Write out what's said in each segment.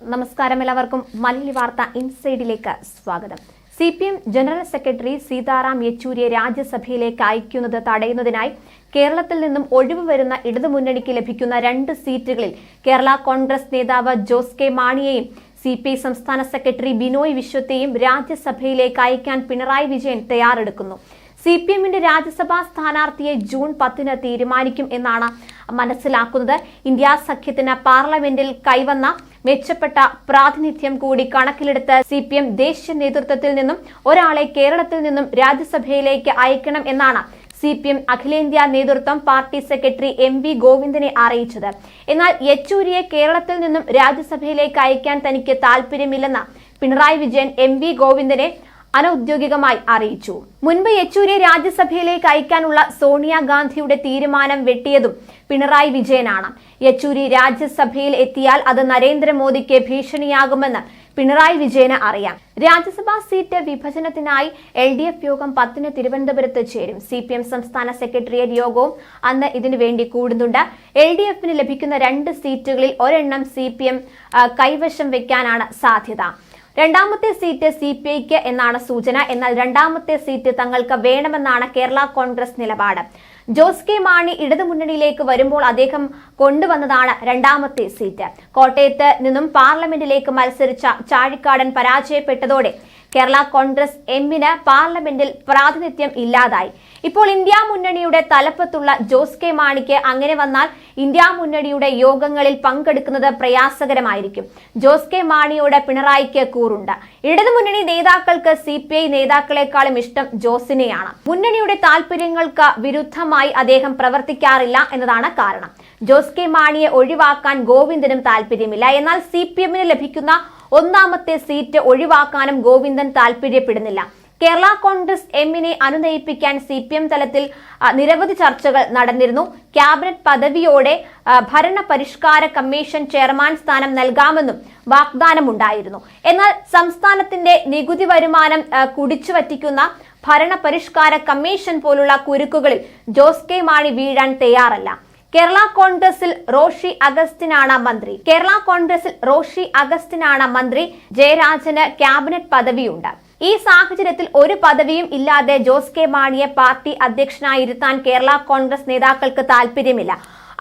നമസ്കാരം എല്ലാവർക്കും. മലയാളി വാർത്ത ഇൻസൈഡിലേക്ക് സ്വാഗതം. C P M general secretary Sitaram യെച്ചൂരിയെ രാജ്യസഭയിലേക്ക് അയക്കുന്നത് തടയുന്നതിനായി കേരളത്തിൽ നിന്നും ഒഴിവ് വരുന്ന ഇടതുമുന്നണിക്ക് ലഭിക്കുന്ന രണ്ട് സീറ്റുകളിൽ കേരള കോൺഗ്രസ് നേതാവ് ജോസ് കെ മാണിയെയും സി പി ഐ സംസ്ഥാന സെക്രട്ടറി ബിനോയ് വിശ്വത്തെയും രാജ്യസഭയിലേക്ക് അയക്കാൻ പിണറായി വിജയൻ തയ്യാറെടുക്കുന്നു. സി പി എമ്മിന്റെ രാജ്യസഭാ സ്ഥാനാർത്ഥിയെ ജൂൺ പത്തിന് തീരുമാനിക്കും എന്നാണ് മനസ്സിലാക്കുന്നത്. ഇന്ത്യ സഖ്യത്തിന് പാർലമെന്റിൽ കൈവന്ന മെച്ചപ്പെട്ട പ്രാതിനിധ്യം കൂടി കണക്കിലെടുത്ത് സി പി എം ദേശീയ നേതൃത്വത്തിൽ നിന്നും ഒരാളെ കേരളത്തിൽ നിന്നും രാജ്യസഭയിലേക്ക് അയക്കണം എന്നാണ് സി പി എം അഖിലേന്ത്യാ നേതൃത്വം പാർട്ടി സെക്രട്ടറി എം വി ഗോവിന്ദനെ അറിയിച്ചത്. എന്നാൽ യെച്ചൂരിയെ കേരളത്തിൽ നിന്നും രാജ്യസഭയിലേക്ക് അയക്കാൻ തനിക്ക് താല്പര്യമില്ലെന്ന് പിണറായി വിജയൻ എം വി ഗോവിന്ദനെ അനൌദ്യോഗികമായി അറിയിച്ചു. മുൻപ് യെച്ചൂരിയെ രാജ്യസഭയിലേക്ക് അയക്കാനുള്ള സോണിയാഗാന്ധിയുടെ തീരുമാനം വെട്ടിയതും പിണറായി വിജയനാണ്. യെച്ചൂരി രാജ്യസഭയിൽ എത്തിയാൽ അത് നരേന്ദ്രമോദിക്ക് ഭീഷണിയാകുമെന്ന് പിണറായി വിജയന് അറിയാം. രാജ്യസഭാ സീറ്റ് വിഭജനത്തിനായി എൽ ഡി എഫ് യോഗം പത്തിന് തിരുവനന്തപുരത്ത് ചേരും. സി പി എം സംസ്ഥാന സെക്രട്ടേറിയറ്റ് യോഗവും അന്ന് ഇതിനു വേണ്ടി കൂടുന്നുണ്ട്. എൽ ഡി എഫിന് ലഭിക്കുന്ന രണ്ട് സീറ്റുകളിൽ ഒരെണ്ണം സി പി എം കൈവശം വെക്കാനാണ് സാധ്യത. രണ്ടാമത്തെ സീറ്റ് സി പി ഐക്ക് എന്നാണ് സൂചന. എന്നാൽ രണ്ടാമത്തെ സീറ്റ് തങ്ങൾക്ക് വേണമെന്നാണ് കേരള കോൺഗ്രസ് നിലപാട്. ജോസ് കെ മാണി ഇടതുമുന്നണിയിലേക്ക് വരുമ്പോൾ അദ്ദേഹം കൊണ്ടുവന്നതാണ് രണ്ടാമത്തെ സീറ്റ്. കോട്ടയത്ത് നിന്നും പാർലമെന്റിലേക്ക് മത്സരിച്ച ചാഴിക്കാടൻ പരാജയപ്പെട്ടതോടെ കേരള കോൺഗ്രസ് എമ്മിന് പാർലമെന്റിൽ പ്രാതിനിധ്യം ഇല്ലാതായി. ഇപ്പോൾ ഇന്ത്യ മുന്നണിയുടെ തലപ്പത്തുള്ള ജോസ് കെ മാണിക്ക് അങ്ങനെ വന്നാൽ ഇന്ത്യ മുന്നണിയുടെ യോഗങ്ങളിൽ പങ്കെടുക്കുന്നത് പ്രയാസകരമായിരിക്കും. ജോസ് കെ മാണിയോട് പിണറായിക്ക് കൂറുണ്ട്. ഇടതുമുന്നണി നേതാക്കൾക്ക് സി പി ഐ നേതാക്കളെക്കാളും ഇഷ്ടം ജോസിനെയാണ്. മുന്നണിയുടെ താല്പര്യങ്ങൾക്ക് വിരുദ്ധമായി അദ്ദേഹം പ്രവർത്തിക്കാറില്ല എന്നതാണ് കാരണം. ജോസ് കെ മാണിയെ ഒഴിവാക്കാൻ ഗോവിന്ദനും താല്പര്യമില്ല എന്നാൽ സി പി എമ്മിന് ലഭിക്കുന്ന ഒന്നാമത്തെ സീറ്റ് ഒഴിവാക്കാനും ഗോവിന്ദൻ താൽപര്യപ്പെടുന്നില്ല. കേരള കോൺഗ്രസ് എമ്മിനെ അനുനയിപ്പിക്കാൻ സി പി എം തലത്തിൽ നിരവധി ചർച്ചകൾ നടന്നിരുന്നു. ക്യാബിനറ്റ് പദവിയോടെ ഭരണ പരിഷ്കാര കമ്മീഷൻ ചെയർമാൻ സ്ഥാനം നൽകാമെന്നും വാഗ്ദാനമുണ്ടായിരുന്നു. എന്നാൽ സംസ്ഥാനത്തിന്റെ നികുതി വരുമാനം കുടിച്ചു പറ്റിക്കുന്ന ഭരണ പരിഷ്കാര കമ്മീഷൻ പോലുള്ള കുരുക്കുകളിൽ ജോസ് കെ മാണി വീഴാൻ തയ്യാറല്ല. കേരള കോൺഗ്രസിൽ റോഷി അഗസ്റ്റിനാണ് മന്ത്രി. കേരള കോൺഗ്രസിൽ റോഷി അഗസ്റ്റിനാണ് മന്ത്രി. ജയരാജന് ക്യാബിനറ്റ് പദവിയുണ്ട്. ഈ സാഹചര്യത്തിൽ ഒരു പദവിയും ഇല്ലാതെ ജോസ് കെ മാണിയെ പാർട്ടി അധ്യക്ഷനായി ഇരുത്താൻ കേരള കോൺഗ്രസ് നേതാക്കൾക്ക് താല്പര്യമില്ല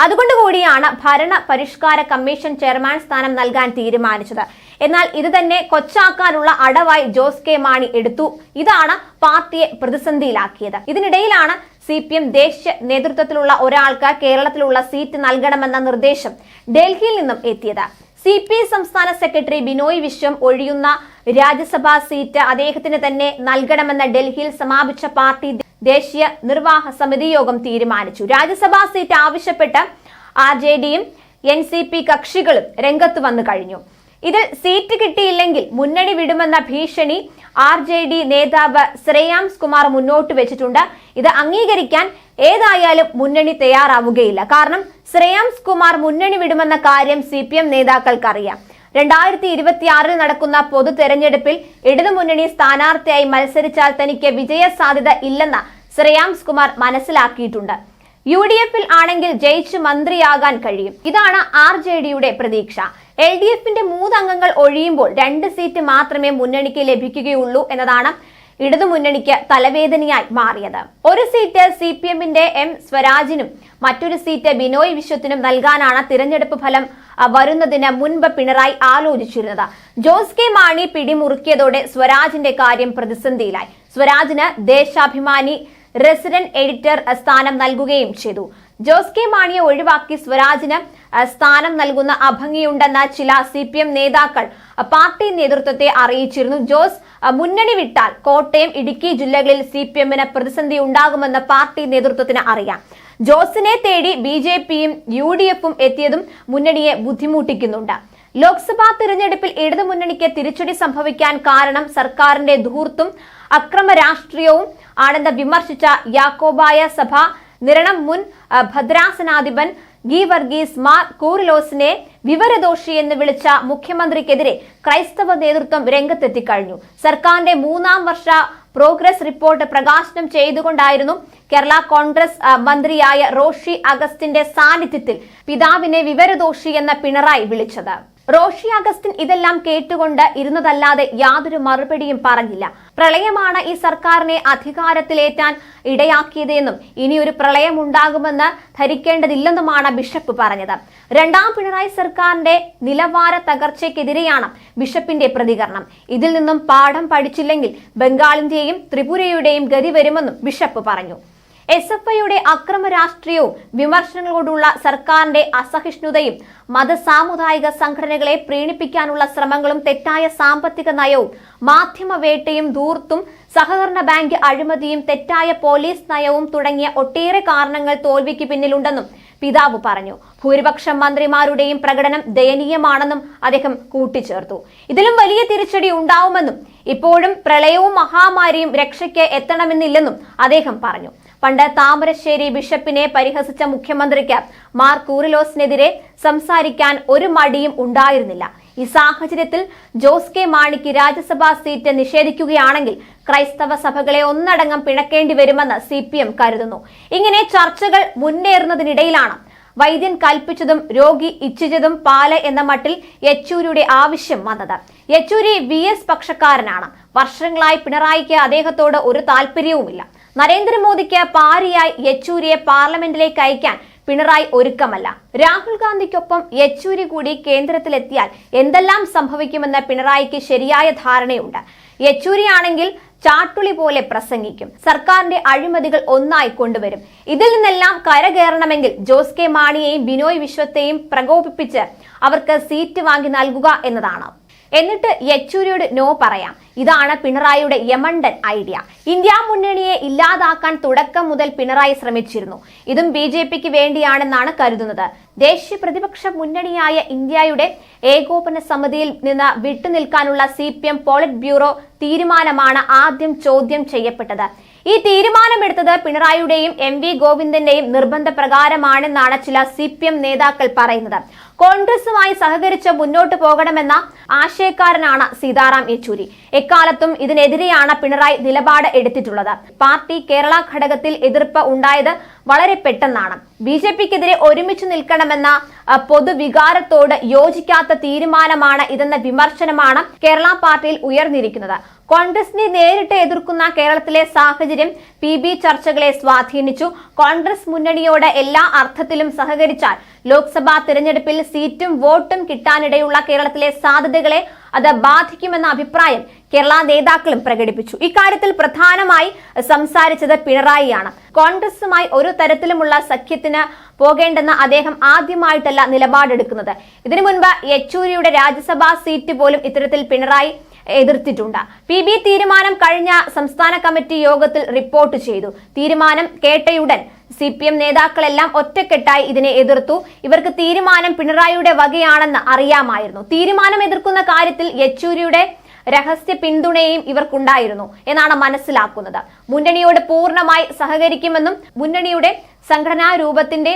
അതുകൊണ്ട് കൂടിയാണ് ഭരണ പരിഷ്കാര കമ്മീഷൻ ചെയർമാൻ സ്ഥാനം നൽകാൻ തീരുമാനിച്ചത്. എന്നാൽ ഇത് തന്നെ കൊച്ചാക്കാനുള്ള അടവായി ജോസ് കെ മാണി എടുത്തു. ഇതാണ് പാർട്ടിയെ പ്രതിസന്ധിയിലാക്കിയത്. ഇതിനിടയിലാണ് സി പി എം ദേശീയ നേതൃത്വത്തിലുള്ള ഒരാൾക്ക് കേരളത്തിലുള്ള സീറ്റ് നൽകണമെന്ന നിർദ്ദേശം ഡൽഹിയിൽ നിന്നും എത്തിയത്. സി പി ഐ സംസ്ഥാന സെക്രട്ടറി ബിനോയ് വിശ്വം ഒഴിയുന്ന രാജ്യസഭാ സീറ്റ് അദ്ദേഹത്തിന് തന്നെ നൽകണമെന്ന ഡൽഹിയിൽ സമാപിച്ച പാർട്ടി ദേശീയ നിർവാഹ സമിതി യോഗം തീരുമാനിച്ചു. രാജ്യസഭാ സീറ്റ് ആവശ്യപ്പെട്ട് ആർ ജെ ഡിയും എൻ സി പി കക്ഷികളും രംഗത്ത് വന്നു കഴിഞ്ഞു. ഇതിൽ സീറ്റ് കിട്ടിയില്ലെങ്കിൽ മുന്നണി വിടുമെന്ന ഭീഷണി ആർ ജെ ഡി നേതാവ് ശ്രേയാംസ് കുമാർ മുന്നോട്ട് വെച്ചിട്ടുണ്ട്. ഇത് അംഗീകരിക്കാൻ ഏതായാലും മുന്നണി തയ്യാറാവുകയില്ല. കാരണം ശ്രേയാംസ് കുമാർ മുന്നണി വിടുമെന്ന കാര്യം സി പി എം നേതാക്കൾക്കറിയാം. രണ്ടായിരത്തി ഇരുപത്തിയാറിൽ നടക്കുന്ന പൊതു തെരഞ്ഞെടുപ്പിൽ ഇടതുമുന്നണി സ്ഥാനാർത്ഥിയായി മത്സരിച്ചാൽ തനിക്ക് വിജയ സാധ്യത ഇല്ലെന്ന് ശ്രേയാംസ് കുമാർ മനസ്സിലാക്കിയിട്ടുണ്ട്. യു ഡി എഫിൽ ആണെങ്കിൽ ജയിച്ച് മന്ത്രിയാകാൻ കഴിയും. ഇതാണ് ആർ ജെ ഡിയുടെ പ്രതീക്ഷ. എൽ ഡി എഫിന്റെ മൂന്നംഗങ്ങൾ ഒഴിയുമ്പോൾ രണ്ട് സീറ്റ് മാത്രമേ മുന്നണിക്ക് ലഭിക്കുകയുള്ളൂ എന്നതാണ് ഇടതുമുന്നണിക്ക് തലവേദനയായി മാറിയത്. ഒരു സീറ്റ് സി പി എമ്മിന്റെ എം സ്വരാജിനും മറ്റൊരു സീറ്റ് ബിനോയ് വിശ്വത്തിനും നൽകാനാണ് തിരഞ്ഞെടുപ്പ് ഫലം വരുന്നതിന് മുൻപ് പിണറായി ആലോചിച്ചിരുന്നത്. ജോസ് കെ മാണി പിടിമുറുക്കിയതോടെ സ്വരാജിന്റെ കാര്യം പ്രതിസന്ധിയിലായി. സ്വരാജിന് ദേശാഭിമാനി റെസിഡന്റ് എഡിറ്റർ സ്ഥാനം നൽകുകയും ചെയ്തു. ജോസ് കെ. മാണിയെ ഒഴിവാക്കി സ്വരാജിന് സ്ഥാനം നൽകുന്ന അഭംഗിയുണ്ടെന്ന ചില സി പി എം നേതാക്കൾ പാർട്ടി നേതൃത്വത്തെ അറിയിച്ചിരുന്നു. ജോസ് മുന്നണി വിട്ടാൽ കോട്ടയം ഇടുക്കി ജില്ലകളിൽ സി പി എമ്മിന് പ്രതിസന്ധി ഉണ്ടാകുമെന്ന് പാർട്ടി നേതൃത്വത്തിന് അറിയാം. ജോസിനെ തേടി ബി ജെ പിയും യു ഡി എഫും എത്തിയതും മുന്നണിയെ ബുദ്ധിമുട്ടിക്കുന്നുണ്ട്. ലോക്സഭാ തിരഞ്ഞെടുപ്പിൽ ഇടതുമുന്നണിക്ക് തിരിച്ചടി സംഭവിക്കാൻ കാരണം സർക്കാരിന്റെ ധൂർത്തും അക്രമ രാഷ്ട്രീയവും ആണെന്ന് വിമർശിച്ച യാക്കോബായ സഭ നിരണം മുൻ ഭദ്രാസനാധിപൻ ഗി വർഗീസ് മാർ കൂറിലോസിനെ വിവരദോഷി എന്ന് വിളിച്ച മുഖ്യമന്ത്രിക്കെതിരെ ക്രൈസ്തവ നേതൃത്വം രംഗത്തെത്തിക്കഴിഞ്ഞു. സർക്കാരിന്റെ മൂന്നാം വർഷ പ്രോഗ്രസ് റിപ്പോർട്ട് പ്രകാശനം ചെയ്തുകൊണ്ടായിരുന്നു കേരള കോൺഗ്രസ് മന്ത്രിയായ റോഷി അഗസ്റ്റിന്റെ സാന്നിധ്യത്തിൽ പിതാവിനെ വിവരദോഷി എന്ന പിണറായി വിളിച്ചത്. റോഷി അഗസ്റ്റിൻ ഇതെല്ലാം കേട്ടുകൊണ്ട് ഇരുന്നതല്ലാതെ യാതൊരു മറുപടിയും പറഞ്ഞില്ല. പ്രളയമാണ് ഈ സർക്കാരിനെ അധികാരത്തിലേറ്റാൻ ഇടയാക്കിയതെന്നും ഇനിയൊരു പ്രളയം ഉണ്ടാകുമെന്ന് ധരിക്കേണ്ടതില്ലെന്നുമാണ് ബിഷപ്പ് പറഞ്ഞത്. രണ്ടാം പിണറായി സർക്കാരിന്റെ നിലവാര തകർച്ചയ്ക്കെതിരെയാണ് ബിഷപ്പിന്റെ പ്രതികരണം. ഇതിൽ നിന്നും പാഠം പഠിച്ചില്ലെങ്കിൽ ബംഗാളിന്റെയും ത്രിപുരയുടെയും ഗതി വരുമെന്നും ബിഷപ്പ് പറഞ്ഞു. എസ് എഫ് ഐയുടെ അക്രമ രാഷ്ട്രീയവും വിമർശനങ്ങളോടുള്ള സർക്കാരിന്റെ അസഹിഷ്ണുതയും മതസാമുദായിക സംഘടനകളെ പ്രീണിപ്പിക്കാനുള്ള ശ്രമങ്ങളും തെറ്റായ സാമ്പത്തിക നയവും മാധ്യമവേട്ടയും ധൂർത്തും സഹകരണ ബാങ്ക് അഴിമതിയും തെറ്റായ പോലീസ് നയവും തുടങ്ങിയ ഒട്ടേറെ കാരണങ്ങൾ തോൽവിക്ക് പിന്നിലുണ്ടെന്നും പിതാവ് പറഞ്ഞു. ഭൂരിപക്ഷം മന്ത്രിമാരുടെയും പ്രകടനം ദയനീയമാണെന്നും അദ്ദേഹം കൂട്ടിച്ചേർത്തു. ഇതിലും വലിയ തിരിച്ചടി ഉണ്ടാവുമെന്നും ഇപ്പോഴും പ്രളയവും മഹാമാരിയും രക്ഷയ്ക്ക് എത്തണമെന്നില്ലെന്നും അദ്ദേഹം പറഞ്ഞു. പണ്ട് താമരശ്ശേരി ബിഷപ്പിനെ പരിഹസിച്ച മുഖ്യമന്ത്രിക്ക് മാർ കൂറിലോസിനെതിരെ സംസാരിക്കാൻ ഒരു മടിയും ഉണ്ടായിരുന്നില്ല. ഈ സാഹചര്യത്തിൽ ജോസ് കെ മാണിക്ക് രാജ്യസഭാ സീറ്റ് നിഷേധിക്കുകയാണെങ്കിൽ ക്രൈസ്തവ സഭകളെ ഒന്നടങ്കം പിണക്കേണ്ടി വരുമെന്ന് സി കരുതുന്നു. ഇങ്ങനെ ചർച്ചകൾ മുന്നേറുന്നതിനിടയിലാണ് വൈദ്യൻ കൽപ്പിച്ചതും രോഗി ഇച്ഛിച്ചതും പാല എന്ന മട്ടിൽ യെച്ചൂരിയുടെ ആവശ്യം വന്നത്. യെച്ചൂരി വി എസ് പക്ഷക്കാരനാണ്. വർഷങ്ങളായി പിണറായിക്ക് അദ്ദേഹത്തോട് ഒരു താല്പര്യവുമില്ല നരേന്ദ്രമോദിക്ക് പാരിയായി യെച്ചൂരിയെ പാർലമെന്റിലേക്ക് അയക്കാൻ പിണറായി ഒരുക്കമല്ല. രാഹുൽ ഗാന്ധിക്കൊപ്പം യെച്ചൂരി കൂടി കേന്ദ്രത്തിലെത്തിയാൽ എന്തെല്ലാം സംഭവിക്കുമെന്ന് പിണറായിക്ക് ശരിയായ ധാരണയുണ്ട്. യെച്ചൂരിയാണെങ്കിൽ ചാട്ടുളി പോലെ പ്രസംഗിക്കും. സർക്കാരിന്റെ അഴിമതികൾ ഒന്നായി കൊണ്ടുവരും. ഇതിൽ നിന്നെല്ലാം കരകയറണമെങ്കിൽ ജോസ് കെ മാണിയെയും ബിനോയ് വിശ്വത്തെയും പ്രകോപിപ്പിച്ച് അവർക്ക് സീറ്റ് വാങ്ങി നൽകുക എന്നതാണ്. എന്നിട്ട് യെച്ചൂരിയോട് നോ പറയാം. ഇതാണ് പിണറായിയുടെ യമണ്ടൻ ഐഡിയ. ഇന്ത്യ മുന്നണിയെ ഇല്ലാതാക്കാൻ തുടക്കം മുതൽ പിണറായി ശ്രമിച്ചിരുന്നു. ഇതും ബി ജെ പിക്ക് വേണ്ടിയാണെന്നാണ് കരുതുന്നത്. ദേശീയ പ്രതിപക്ഷ മുന്നണിയായ ഇന്ത്യയുടെ ഏകോപന സമിതിയിൽ നിന്ന് വിട്ടുനിൽക്കാനുള്ള C P M politburo തീരുമാനമാണ് ആദ്യം ചോദ്യം ചെയ്യപ്പെട്ടത്. ഈ തീരുമാനമെടുത്തത് പിണറായിയുടെയും എം വി ഗോവിന്ദന്റെയും നിർബന്ധ പ്രകാരമാണെന്നാണ് ചില സി പി എം നേതാക്കൾ പറയുന്നത്. കോൺഗ്രസുമായി സഹകരിച്ച് മുന്നോട്ട് പോകണമെന്ന ആശയക്കാരനാണ് സീതാറാം യെച്ചൂരി. എക്കാലത്തും ഇതിനെതിരെയാണ് പിണറായി നിലപാട് എടുത്തിട്ടുള്ളത്. പാർട്ടി കേരള ഘടകത്തിൽ എതിർപ്പ് ഉണ്ടായത് വളരെ പെട്ടെന്നാണ്. ബി ജെ പിക്കെതിരെ ഒരുമിച്ച് നിൽക്കണമെന്ന പൊതുവികാരത്തോട് യോജിക്കാത്ത തീരുമാനമാണ് ഇതെന്ന വിമർശനമാണ് കേരള പാർട്ടിയിൽ ഉയർന്നിരിക്കുന്നത്. കോൺഗ്രസിനെ നേരിട്ട് എതിർക്കുന്ന കേരളത്തിലെ സാഹചര്യം പി ബി ചർച്ചകളെ സ്വാധീനിച്ചു. കോൺഗ്രസ് മുന്നണിയോട് എല്ലാ അർത്ഥത്തിലും സഹകരിച്ചാൽ ലോക്സഭാ തിരഞ്ഞെടുപ്പിൽ സീറ്റും വോട്ടും കിട്ടാനിടയുള്ള കേരളത്തിലെ സാധ്യതകളെ അത് ബാധിക്കുമെന്ന അഭിപ്രായം കേരള നേതാക്കളും പ്രകടിപ്പിച്ചു. ഇക്കാര്യത്തിൽ പ്രധാനമായി സംസാരിച്ചത് പിണറായിയാണ്. കോൺഗ്രസുമായി ഒരു തരത്തിലുമുള്ള സഖ്യത്തിന് പോകേണ്ടെന്ന് അദ്ദേഹം ആദ്യമായിട്ടല്ല നിലപാടെടുക്കുന്നത്. ഇതിനു മുൻപ് യെച്ചൂരിയുടെ രാജ്യസഭാ സീറ്റ് പോലും ഇത്തരത്തിൽ പിണറായി എതിർത്തിട്ടുണ്ട്. പി ബി തീരുമാനം കഴിഞ്ഞ സംസ്ഥാന കമ്മിറ്റി യോഗത്തിൽ റിപ്പോർട്ട് ചെയ്തു. തീരുമാനം കേട്ടയുടൻ സി പി എം നേതാക്കളെല്ലാം ഒറ്റക്കെട്ടായി ഇതിനെ എതിർത്തു. ഇവർക്ക് തീരുമാനം പിണറായിയുടെ വകയാണെന്ന് അറിയാമായിരുന്നു. തീരുമാനം എതിർക്കുന്ന കാര്യത്തിൽ യെച്ചൂരിയുടെ രഹസ്യ പിന്തുണയും ഇവർക്കുണ്ടായിരുന്നു എന്നാണ് മനസ്സിലാക്കുന്നത്. മുന്നണിയോട് പൂർണമായി സഹകരിക്കുമെന്നും മുന്നണിയുടെ സംഘടനാ രൂപത്തിന്റെ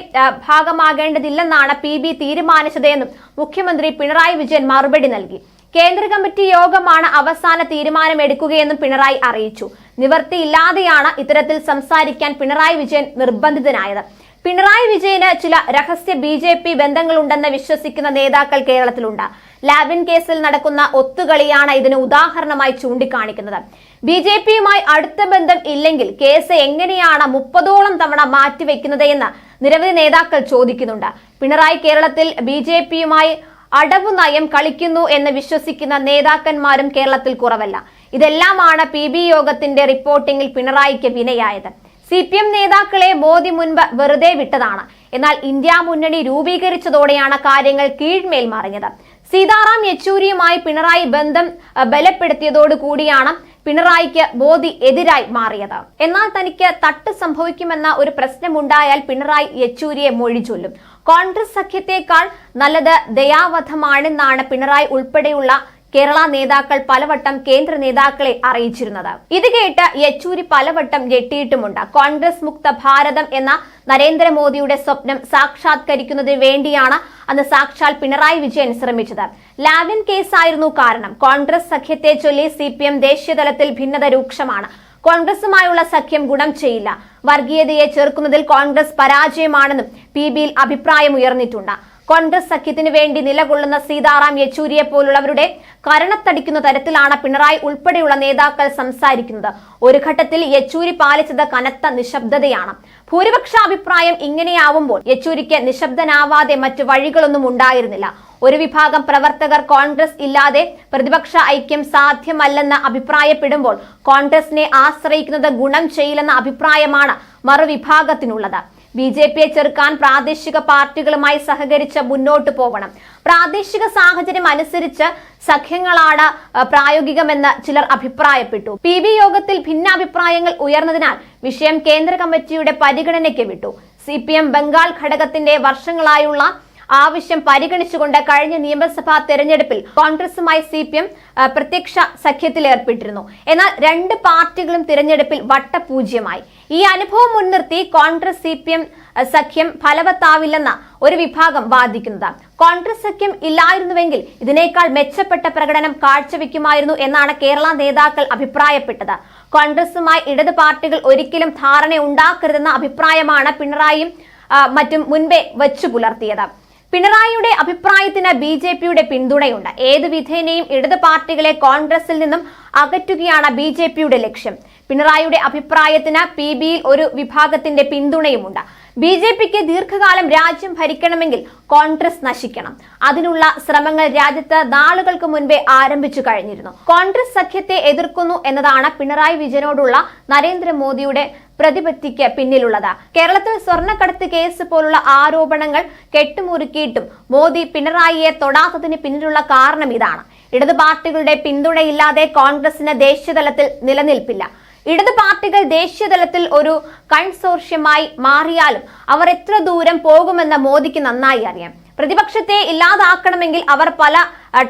ഭാഗമാകേണ്ടതില്ലെന്നാണ് പി ബി തീരുമാനിച്ചതെന്നും മുഖ്യമന്ത്രി പിണറായി വിജയൻ മറുപടി നൽകി. കേന്ദ്ര കമ്മിറ്റി യോഗമാണ് അവസാന തീരുമാനമെടുക്കുകയെന്നും പിണറായി അറിയിച്ചു. നിവർത്തിയില്ലാതെയാണ് ഇത്തരത്തിൽ സംസാരിക്കാൻ പിണറായി വിജയൻ നിർബന്ധിതനായത്. പിണറായി വിജയന് ചില രഹസ്യ ബി ജെ പി ബന്ധങ്ങളുണ്ടെന്ന് വിശ്വസിക്കുന്ന നേതാക്കൾ കേരളത്തിലുണ്ട്. ലാബിൻ കേസിൽ നടക്കുന്ന ഒത്തുകളിയാണ് ഇതിന് ഉദാഹരണമായി ചൂണ്ടിക്കാണിക്കുന്നത്. ബി ജെ പിയുമായി അടുത്ത ബന്ധം ഇല്ലെങ്കിൽ കേസ് എങ്ങനെയാണ് മുപ്പതോളം തവണ മാറ്റിവെക്കുന്നത് എന്ന് നിരവധി നേതാക്കൾ ചോദിക്കുന്നുണ്ട്. പിണറായി കേരളത്തിൽ ബി ജെ പിയുമായി അടവു നയം കളിക്കുന്നു എന്ന് വിശ്വസിക്കുന്ന നേതാക്കന്മാരും കേരളത്തിൽ കുറവല്ല. ഇതെല്ലാമാണ് പി ബി യോഗത്തിന്റെ റിപ്പോർട്ടിംഗിൽ പിണറായിക്ക് വിനയായത്. സി പി എം നേതാക്കളെ മോദി മുൻപ് വെറുതെ വിട്ടതാണ്. എന്നാൽ ഇന്ത്യ മുന്നണി രൂപീകരിച്ചതോടെയാണ് കാര്യങ്ങൾ കീഴ്മേൽ മറിഞ്ഞത്. സീതാറാം യെച്ചൂരിയുമായി പിണറായി ബന്ധം ബലപ്പെടുത്തിയതോടുകൂടിയാണ് പിണറായിക്ക് മോദി എതിരായി മാറിയത്. എന്നാൽ തനിക്ക് തട്ട് സംഭവിക്കുമെന്ന ഒരു പ്രശ്നമുണ്ടായാൽ പിണറായി യെച്ചൂരിയെ മൊഴി ചൊല്ലും. കോൺഗ്രസ് സഖ്യത്തെക്കാൾ നല്ലത് ദയാവധമാണെന്നാണ് പിണറായി ഉൾപ്പെടെയുള്ള കേരള നേതാക്കൾ പലവട്ടം കേന്ദ്ര നേതാക്കളെ അറിയിച്ചിരുന്നത്. ഇത് കേട്ട് യെച്ചൂരി പലവട്ടം ഞെട്ടിയിട്ടുമുണ്ട്. കോൺഗ്രസ് മുക്ത ഭാരതം എന്ന നരേന്ദ്രമോദിയുടെ സ്വപ്നം സാക്ഷാത്കരിക്കുന്നതിന് വേണ്ടിയാണ് അന്ന് സാക്ഷാൽ പിണറായി വിജയൻ ശ്രമിച്ചത്. ലാവിൻ കേസായിരുന്നു കാരണം. കോൺഗ്രസ് സഖ്യത്തെ ചൊല്ലി സി ദേശീയതലത്തിൽ ഭിന്നത രൂക്ഷമാണ്. കോൺഗ്രസുമായുള്ള സഖ്യം ഗുണം ചെയ്യില്ല. വർഗീയതയെ ചെറുക്കുന്നതിൽ കോൺഗ്രസ് പരാജയമാണെന്നും പി ബിയിൽ അഭിപ്രായം ഉയർന്നിട്ടുണ്ട്. കോൺഗ്രസ് സഖ്യത്തിന് വേണ്ടി നിലകൊള്ളുന്ന സീതാറാം യെച്ചൂരിയെ പോലുള്ളവരുടെ കരണത്തടിക്കുന്ന തരത്തിലാണ് പിണറായി ഉൾപ്പെടെയുള്ള നേതാക്കൾ സംസാരിക്കുന്നത്. ഒരു ഘട്ടത്തിൽ യെച്ചൂരി പാലിച്ചത് കനത്ത നിശബ്ദതയാണ്. ഭൂരിപക്ഷ അഭിപ്രായം ഇങ്ങനെയാവുമ്പോൾ യെച്ചൂരിക്ക് നിശബ്ദനാവാതെ മറ്റു വഴികളൊന്നും ഉണ്ടായിരുന്നില്ല. ഒരു വിഭാഗം പ്രവർത്തകർ കോൺഗ്രസ് ഇല്ലാതെ പ്രതിപക്ഷ ഐക്യം സാധ്യമല്ലെന്ന് അഭിപ്രായപ്പെടുമ്പോൾ കോൺഗ്രസിനെ ആശ്രയിക്കുന്നത് ഗുണം ചെയ്യില്ലെന്ന അഭിപ്രായമാണ് മറുവിഭാഗത്തിനുള്ളത്. ബി ജെ പിയെ ചെറുക്കാൻ പ്രാദേശിക പാർട്ടികളുമായി സഹകരിച്ച് മുന്നോട്ട് പോകണം പ്രാദേശിക സാഹചര്യം അനുസരിച്ച് സഖ്യങ്ങളാണ് പ്രായോഗികമെന്ന് ചിലർ അഭിപ്രായപ്പെട്ടു. പി ബി യോഗത്തിൽ ഭിന്നാഭിപ്രായങ്ങൾ ഉയർന്നതിനാൽ വിഷയം കേന്ദ്ര കമ്മിറ്റിയുടെ പരിഗണനയ്ക്ക് വിട്ടു. സി ബംഗാൾ ഘടകത്തിന്റെ വർഷങ്ങളായുള്ള ആവശ്യം പരിഗണിച്ചുകൊണ്ട് കഴിഞ്ഞ നിയമസഭാ തെരഞ്ഞെടുപ്പിൽ കോൺഗ്രസുമായി സി പി എം പ്രത്യക്ഷ സഖ്യത്തിൽ ഏർപ്പെട്ടിരുന്നു. എന്നാൽ രണ്ട് പാർട്ടികളും തിരഞ്ഞെടുപ്പിൽ വട്ടപൂജ്യമായി. ഈ അനുഭവം മുൻനിർത്തി കോൺഗ്രസ് സി പി എം സഖ്യം ഫലവത്താവില്ലെന്ന ഒരു വിഭാഗം വാദിക്കുന്നത് കോൺഗ്രസ് സഖ്യം ഇല്ലായിരുന്നുവെങ്കിൽ ഇതിനേക്കാൾ മെച്ചപ്പെട്ട പ്രകടനം കാഴ്ചവെക്കുമായിരുന്നു എന്നാണ് കേരള നേതാക്കൾ അഭിപ്രായപ്പെട്ടത്. കോൺഗ്രസുമായി ഇടത് പാർട്ടികൾ ഒരിക്കലും ധാരണ ഉണ്ടാക്കരുതെന്ന അഭിപ്രായമാണ് പിണറായിയും മറ്റും മുൻപേ വച്ചു പുലർത്തിയത് പിണറായിയുടെ അഭിപ്രായത്തിന് ബി ജെ പിയുടെ പിന്തുണയുണ്ട്. ഏത് വിധേനയും ഇടത് പാർട്ടികളെ കോൺഗ്രസിൽ നിന്നും അകറ്റുകയാണ് ബി ജെ പിയുടെ ലക്ഷ്യം. പിണറായിയുടെ അഭിപ്രായത്തിന് പി ബിയിൽ ഒരു വിഭാഗത്തിന്റെ പിന്തുണയുമുണ്ട്. ബി ജെ പിക്ക് ദീർഘകാലം രാജ്യം ഭരിക്കണമെങ്കിൽ കോൺഗ്രസ് നശിക്കണം. അതിനുള്ള ശ്രമങ്ങൾ രാജ്യത്ത് നാളുകൾക്ക് മുൻപേ ആരംഭിച്ചു കഴിഞ്ഞിരുന്നു. കോൺഗ്രസ് സഖ്യത്തെ എതിർക്കുന്നു എന്നതാണ് പിണറായി വിജയനോടുള്ള നരേന്ദ്രമോദിയുടെ പ്രതിപത്തിക്ക് പിന്നിലുള്ളത്. കേരളത്തിൽ സ്വർണക്കടത്ത് കേസ് പോലുള്ള ആരോപണങ്ങൾ കെട്ടുമുറുക്കിയിട്ടും മോദി പിണറായിയെ തൊടാത്തതിന് പിന്നിലുള്ള കാരണം ഇതാണ്. ഇടത് പാർട്ടികളുടെ പിന്തുണയില്ലാതെ കോൺഗ്രസിന് ദേശീയതലത്തിൽ നിലനിൽപ്പില്ല. ഇടത് പാർട്ടികൾ ദേശീയതലത്തിൽ ഒരു കൺസോർഷ്യമായി മാറിയാലും അവർ എത്ര ദൂരം പോകുമെന്ന് മോദിക്ക് നന്നായി അറിയാം. പ്രതിപക്ഷത്തെ ഇല്ലാതാക്കണമെങ്കിൽ അവർ പല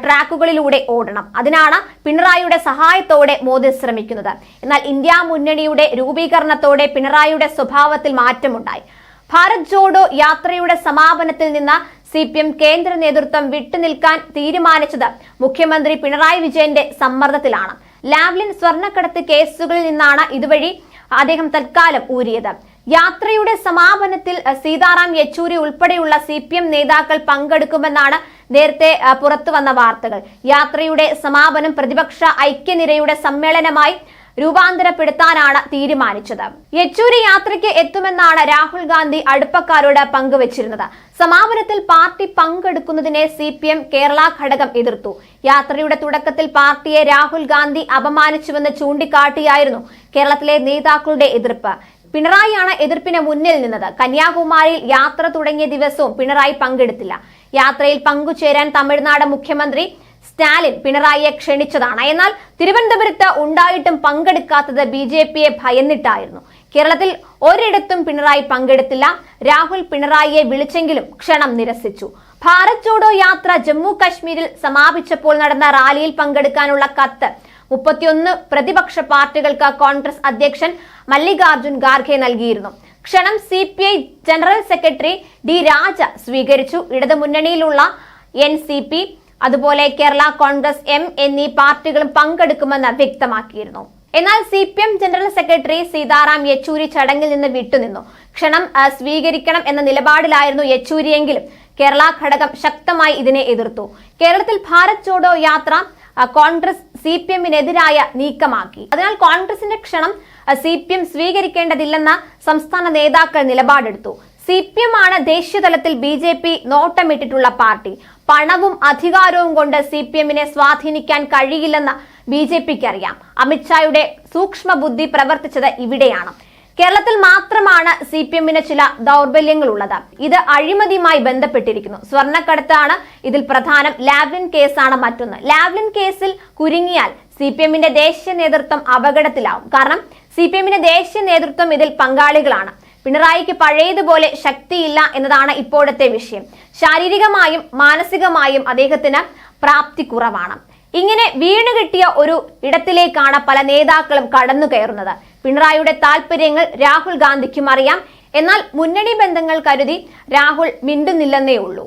ട്രാക്കുകളിലൂടെ ഓടണം. അതിനാണ് പിണറായിയുടെ സഹായത്തോടെ മോദി ശ്രമിക്കുന്നത്. എന്നാൽ ഇന്ത്യ മുന്നണിയുടെ രൂപീകരണത്തോടെ പിണറായിയുടെ സ്വഭാവത്തിൽ മാറ്റമുണ്ടായി. ഭാരത് ജോഡോ യാത്രയുടെ സമാപനത്തിൽ നിന്ന് സി പി എം കേന്ദ്ര നേതൃത്വം വിട്ടുനിൽക്കാൻ തീരുമാനിച്ചത് മുഖ്യമന്ത്രി പിണറായി വിജയന്റെ സമ്മർദ്ദത്തിലാണ്. ലാവ്ലിൻ സ്വർണക്കടത്ത് കേസുകളിൽ നിന്നാണ് ഇതുവഴി അദ്ദേഹം തൽക്കാലം ഊരിയത്. യാത്രയുടെ സമാപനത്തിൽ സീതാറാം യെച്ചൂരി ഉൾപ്പെടെയുള്ള സി പി എം നേതാക്കൾ പങ്കെടുക്കുമെന്നാണ് നേരത്തെ പുറത്തു വന്ന വാർത്തകൾ. യാത്രയുടെ സമാപനം പ്രതിപക്ഷ ഐക്യനിരയുടെ സമ്മേളനമായി രൂപാന്തരപ്പെടുത്താനാണ് തീരുമാനിച്ചത്. യെച്ചൂരി യാത്രയ്ക്ക് എത്തുമെന്നാണ് രാഹുൽ ഗാന്ധി അടുപ്പക്കാരോട് പങ്കുവച്ചിരുന്നത്. സമാപനത്തിൽ പാർട്ടി പങ്കെടുക്കുന്നതിനെ സി പി എം കേരള ഘടകം എതിർത്തു. യാത്രയുടെ തുടക്കത്തിൽ പാർട്ടിയെ രാഹുൽ ഗാന്ധി അപമാനിച്ചുവെന്ന് ചൂണ്ടിക്കാട്ടിയായിരുന്നു കേരളത്തിലെ നേതാക്കളുടെ എതിർപ്പ്. പിണറായിയാണ് എതിർപ്പിന് മുന്നിൽ നിന്നത്. കന്യാകുമാരിയിൽ യാത്ര തുടങ്ങിയ ദിവസവും പിണറായി പങ്കെടുത്തില്ല. യാത്രയിൽ പങ്കുചേരാൻ തമിഴ്നാട് മുഖ്യമന്ത്രി സ്റ്റാലിൻ പിണറായിയെ ക്ഷണിച്ചതാണ്. എന്നാൽ തിരുവനന്തപുരത്ത് ഉണ്ടായിട്ടും പങ്കെടുക്കാത്തത് ബി ജെ പിയെ ഭയന്നിട്ടായിരുന്നു. കേരളത്തിൽ ഒരിടത്തും പിണറായി പങ്കെടുത്തില്ല. രാഹുൽ പിണറായിയെ വിളിച്ചെങ്കിലും ക്ഷണം നിരസിച്ചു. ഭാരത് ജോഡോ യാത്ര ജമ്മു കശ്മീരിൽ സമാപിച്ചപ്പോൾ നടന്ന റാലിയിൽ പങ്കെടുക്കാനുള്ള കത്ത് മുപ്പത്തിയൊന്ന് പ്രതിപക്ഷ പാർട്ടികൾക്ക് കോൺഗ്രസ് അധ്യക്ഷൻ മല്ലികാർജുൻ ഖാർഖെ നൽകിയിരുന്നു. ക്ഷണം C P I general secretary D Raja സ്വീകരിച്ചു. ഇടതുമുന്നണിയിലുള്ള എൻ സി പി അതുപോലെ കേരള കോൺഗ്രസ് എം എന്നീ പാർട്ടികളും പങ്കെടുക്കുമെന്ന് വ്യക്തമാക്കിയിരുന്നു. എന്നാൽ C P M general secretary Sitaram Yechury ചടങ്ങിൽ നിന്ന് വിട്ടുനിന്നു. ക്ഷണം സ്വീകരിക്കണം എന്ന നിലപാടിലായിരുന്നു യെച്ചൂരിയെങ്കിലും. കേരള ഘടകം ശക്തമായി ഇതിനെ എതിർത്തു. കേരളത്തിൽ Bharat Jodo Yatra Congress C P എമ്മിനെതിരായ നീക്കമാക്കി. അതിനാൽ കോൺഗ്രസിന്റെ ക്ഷണം സി പി എം സ്വീകരിക്കേണ്ടതില്ലെന്ന സംസ്ഥാന നേതാക്കൾ നിലപാടെടുത്തു. സി പി എം ആണ് ദേശീയതലത്തിൽ ബി ജെ പി നോട്ടമിട്ടിട്ടുള്ള പാർട്ടി. പണവും അധികാരവും കൊണ്ട് സി പി എമ്മിനെ സ്വാധീനിക്കാൻ കഴിയില്ലെന്ന് ബി ജെ പിക്ക് അറിയാം. അമിത്ഷായുടെ സൂക്ഷ്മ ബുദ്ധി പ്രവർത്തിച്ചത് ഇവിടെയാണ്. കേരളത്തിൽ മാത്രമാണ് സി പി എമ്മിന് ചില ദൗർബല്യങ്ങൾ ഉള്ളത് ഇത് അഴിമതിയുമായി ബന്ധപ്പെട്ടിരിക്കുന്നു. സ്വർണക്കടത്താണ് ഇതിൽ പ്രധാനം. ലാവ്ലിൻ കേസാണ് മറ്റൊന്ന്. ലാവ്ലിൻ കേസിൽ കുരുങ്ങിയാൽ സി പി എമ്മിന്റെ ദേശീയ നേതൃത്വം അപകടത്തിലാവും. കാരണം സി പി എമ്മിന്റെ ദേശീയ നേതൃത്വം ഇതിൽ പങ്കാളികളാണ്. പിണറായിക്ക് പഴയതുപോലെ ശക്തിയില്ല എന്നതാണ് ഇപ്പോഴത്തെ വിഷയം. ശാരീരികമായും മാനസികമായും അദ്ദേഹത്തിന് പ്രാപ്തി കുറവാണ്. ഇങ്ങനെ വീണ് കിട്ടിയ ഒരു ഇടത്തിലേക്കാണ് പല നേതാക്കളും കടന്നു കയറുന്നത് പിണറായിയുടെ താല്പര്യങ്ങൾ രാഹുൽ ഗാന്ധിക്കും അറിയാം. എന്നാൽ മുന്നണി ബന്ധങ്ങൾ കരുതി രാഹുൽ മിണ്ടുന്നില്ലെന്നേ ഉള്ളൂ.